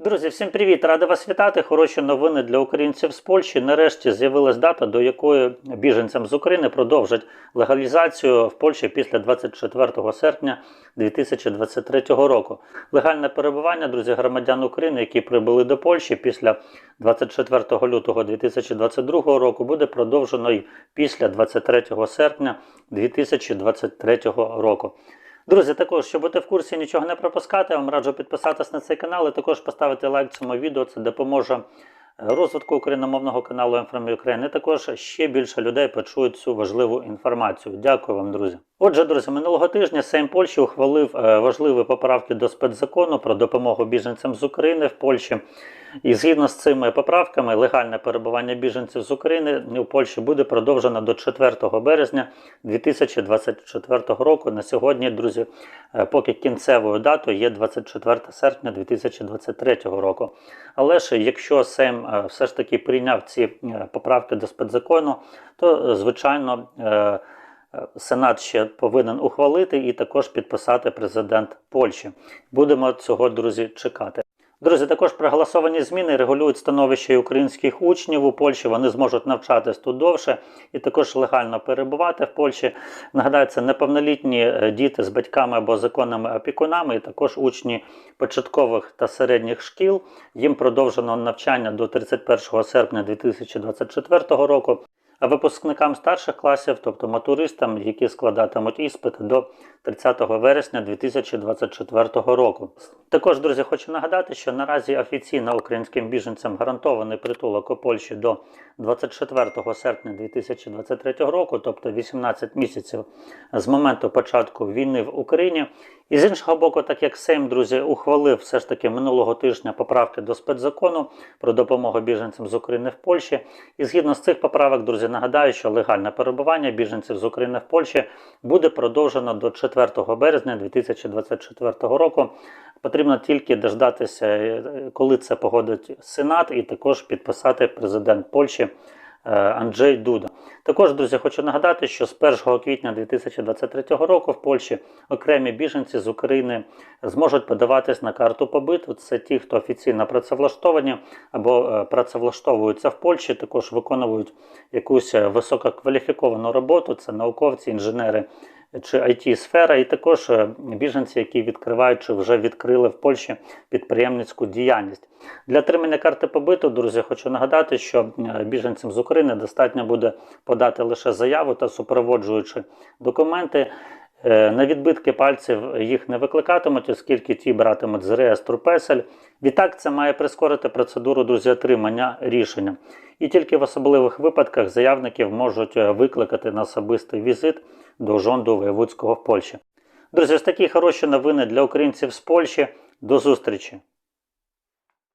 Друзі, всім привіт! Радий вас вітати. Хороші новини для українців з Польщі. Нарешті з'явилась дата, до якої біженцям з України продовжать легалізацію в Польщі після 24 серпня 2023 року. Легальне перебування, друзі, громадян України, які прибули до Польщі після 24 лютого 2022 року, буде продовжено й після 23 серпня 2023 року. Друзі, також, щоб бути в курсі нічого не пропускати, я вам раджу підписатись на цей канал і також поставити лайк цьому відео. Це допоможе е, розвитку україномовного каналу From Ukraine. І також ще більше людей почують цю важливу інформацію. Дякую вам, друзі. Отже, друзі, минулого тижня Сейм Польщі ухвалив е, важливі поправки до спецзакону про допомогу біженцям з України в Польщі. І згідно з цими поправками, легальне перебування біженців з України у Польщі буде продовжено до 4 березня 2024 року. На сьогодні, друзі, е, поки кінцевою датою є 24 серпня 2023 року. Але ж якщо Сейм е, все ж таки прийняв ці е, поправки до спецзакону, то звичайно. Сенат ще повинен ухвалити і також підписати президент Польщі. Будемо цього, друзі, чекати. Друзі, також проголосовані зміни регулюють становище українських учнів у Польщі. Вони зможуть навчатись тут довше і також легально перебувати в Польщі. Нагадаю, це неповнолітні е, діти з батьками або законними опікунами, і також учні початкових та середніх шкіл. Їм продовжено навчання до 31 серпня 2024 року. А випускникам старших класів, тобто матуристам, які складатимуть іспит до 30 вересня 2024 року. Також, друзі, хочу нагадати, що наразі офіційно українським біженцям гарантований притулок у Польщі до 24 серпня 2023 року, тобто 18 місяців з моменту початку війни в Україні. І з іншого боку, так як Сейм, друзі, ухвалив все ж таки минулого тижня поправки до спецзакону про допомогу біженцям з України в Польщі. І згідно з цих поправок, друзі, нагадаю, що легальне перебування біженців з України в Польщі буде продовжено до 4 березня 2024 року. Потрібно тільки дождатися, е, коли це погодить Сенат, і також підписати президент Польщі. Е, Анджей Дуда. Також, друзі, хочу нагадати, що з 1 квітня 2023 року в Польщі окремі біженці з України зможуть подаватись на карту побиту. Це ті, хто офіційно працевлаштовані або е, працевлаштовуються в Польщі, також виконують якусь е, висококваліфіковану роботу. Це науковці, інженери чи it сфера і також е, біженці, які відкривають чи вже відкрили в Польщі підприємницьку діяльність. Для отримання карти побиту, друзі, хочу нагадати, що е, біженцям з України достатньо буде подати лише заяву та супроводжуючи документи. Е, На відбитки пальців їх не викликатимуть, оскільки ті братимуть з реєстру песель. Відтак це має прискорити процедуру друзі отримання рішення. І тільки в особливих випадках заявників можуть викликати на особистий візит до Жонду Воєвудського в Польщі. Друзі, ось такі хороші новини для українців з Польщі. До зустрічі!